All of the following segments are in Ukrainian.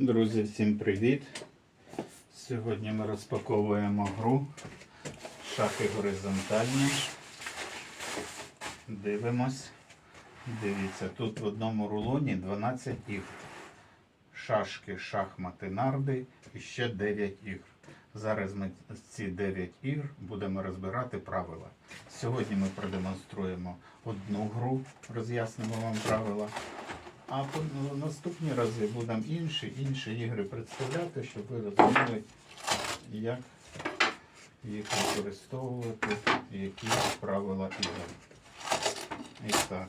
Друзі, всім привіт! Сьогодні ми розпаковуємо гру шахи горизонтальні. Дивимось. Дивіться, тут в одному рулоні 12 ігр. Шашки, шахмати, нарди і ще 9 ігр. Зараз ми ці 9 ігр будемо розбирати правила. Сьогодні ми продемонструємо одну гру, роз'яснимо вам правила. А ну, наступні рази будемо інші, інші ігри представляти, щоб ви розуміли, як їх використовувати, які правила ігор. І так,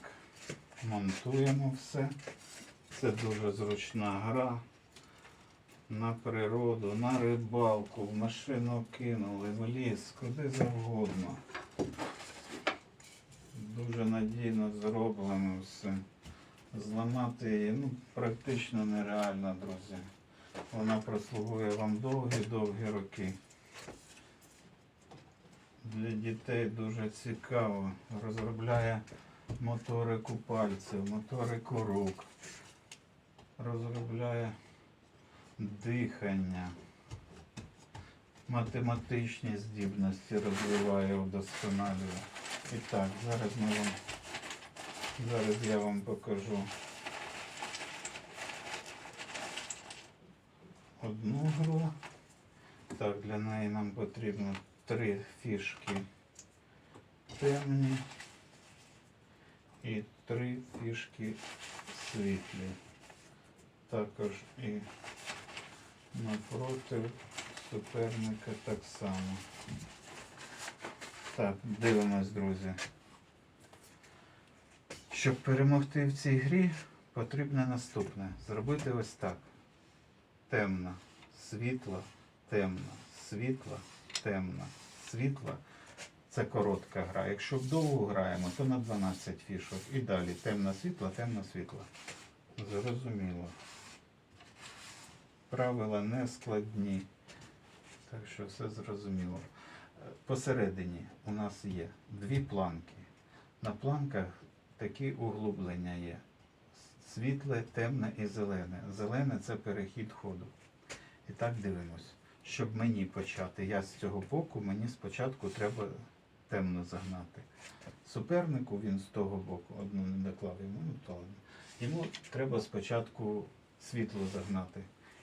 монтуємо все. Це дуже зручна гра. На природу, на рибалку, в машину кинули, в ліс, куди завгодно. Дуже надійно зроблено все. Зламати її ну, практично нереально, друзі. Вона прослугує вам довгі-довгі роки. Для дітей дуже цікаво. Розробляє моторику пальців, моторику рук. Розробляє дихання. Математичні здібності розвиває, вдосконалює. І так, зараз ми вам Зараз я вам покажу одну гру. Так, для неї нам потрібно три фішки темні і три фішки світлі. Також і напроти суперника так само. Так, дивимось, друзі. Щоб перемогти в цій грі, потрібно наступне. Зробити ось так. Темна, світла, темна, світла, темна, світла. Це коротка гра. Якщо вдовго граємо, то на 12 фішок. І далі темна світла, темна світла. Зрозуміло. Правила не складні. Так що все зрозуміло. Е, Посередині у нас є дві планки. На планках такі углублення є. Світле, темне і зелене. Зелене це перехід ходу. І так дивимось. Щоб мені почати, я з цього боку, мені спочатку треба темно загнати. Супернику він з того боку, одну не доклав йому, ну то. Йому треба спочатку світло загнати.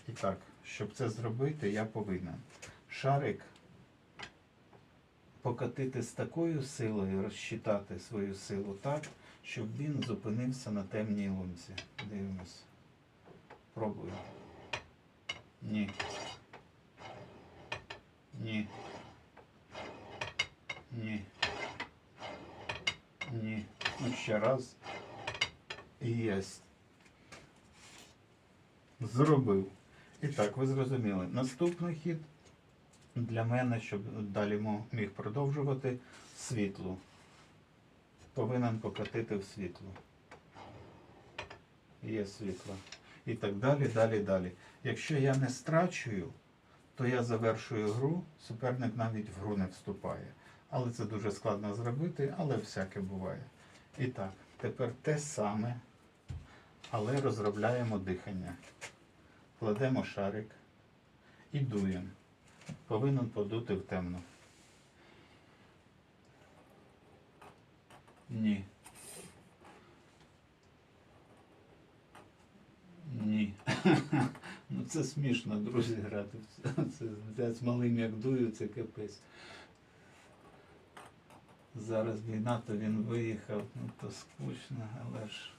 І так, щоб це зробити, я повинен шарик покатити з такою силою, розчитати свою силу так, щоб він зупинився на темній лунці. Дивимось. Пробую. Ні. Ні. Ні. Ні. Ну ще раз. Єсть. Зробив. І так, ви зрозуміли. Наступний хід для мене, щоб далі міг продовжувати світло. Повинен покатити в світло. Є світло. І так далі, далі, далі. Якщо я не страчую, то я завершую гру, суперник навіть в гру не вступає. Але це дуже складно зробити, але всяке буває. І так, тепер те саме, але розробляємо дихання. Кладемо шарик і дуємо. Повинен подути в темну. Ні. Ні. ну це смішно, друзі, грати. це. Це, з малим як дую, це капець. Зараз війна, то він виїхав, ну то скучно, але ж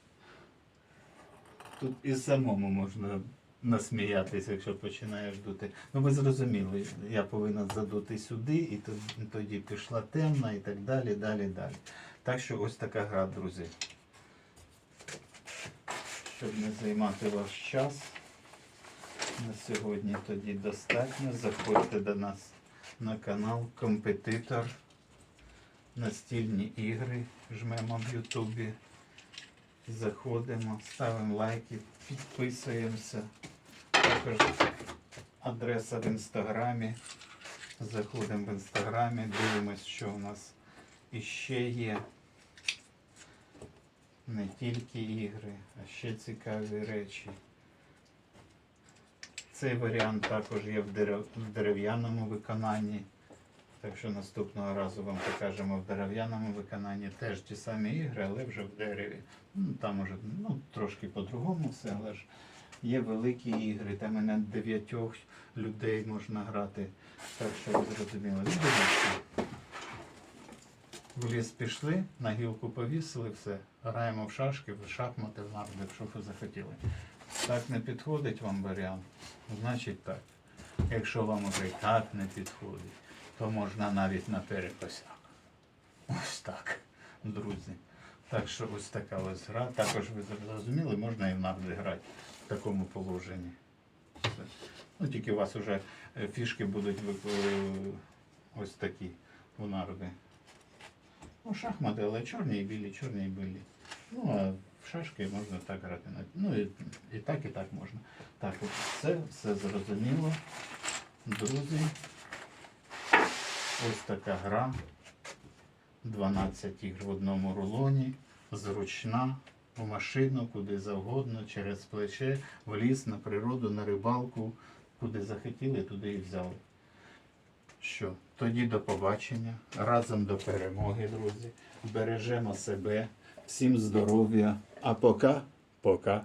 тут і самому можна насміятися, якщо починаєш дути. Ну ви зрозуміли, я повинен задути сюди, і тоді пішла темна і так далі, далі, далі. Так що ось така гра, друзі. Щоб не займати ваш час. На сьогодні тоді достатньо. Заходьте до нас на канал Компетитор. Настільні ігри жмемо в Ютубі. Заходимо, ставимо лайки, підписуємося. Також адреса в інстаграмі. Заходимо в інстаграмі, дивимось, що у нас іще є. Не тільки ігри, а ще цікаві речі. Цей варіант також є в, дерев'яному виконанні. Так що наступного разу вам покажемо в дерев'яному виконанні теж ті самі ігри, але вже в дереві. Ну, там уже ну, трошки по-другому все, але ж є великі ігри, там і на дев'ятьох людей можна грати. Так що ви зрозуміли. Ну, дивіться. В ліс пішли, на гілку повісили, все. Граємо в шашки, в шахмати, в нарди, що ви захотіли. Так не підходить вам варіант, значить так. Якщо вам уже і так не підходить, то можна навіть на перекосяк. Ось так, друзі. Так що ось така ось гра. Також ви зрозуміли, можна і в нарди грати в такому положенні. Все. Ну, тільки у вас вже е, фішки будуть е, ось такі у нарди. Ну, шахмати, але чорні і білі, чорні і білі. Ну, а в шашки можна так грати. Ну, і, і так, і так можна. Так, от все, все зрозуміло. Друзі. Ось така гра. 12 ігр в одному рулоні. Зручна. У машину, куди завгодно, через плече, в ліс, на природу, на рибалку, куди захотіли, туди і взяли. Що? Тоді до побачення. Разом до перемоги, друзі. Бережемо себе. Всім здоров'я. А пока, пока.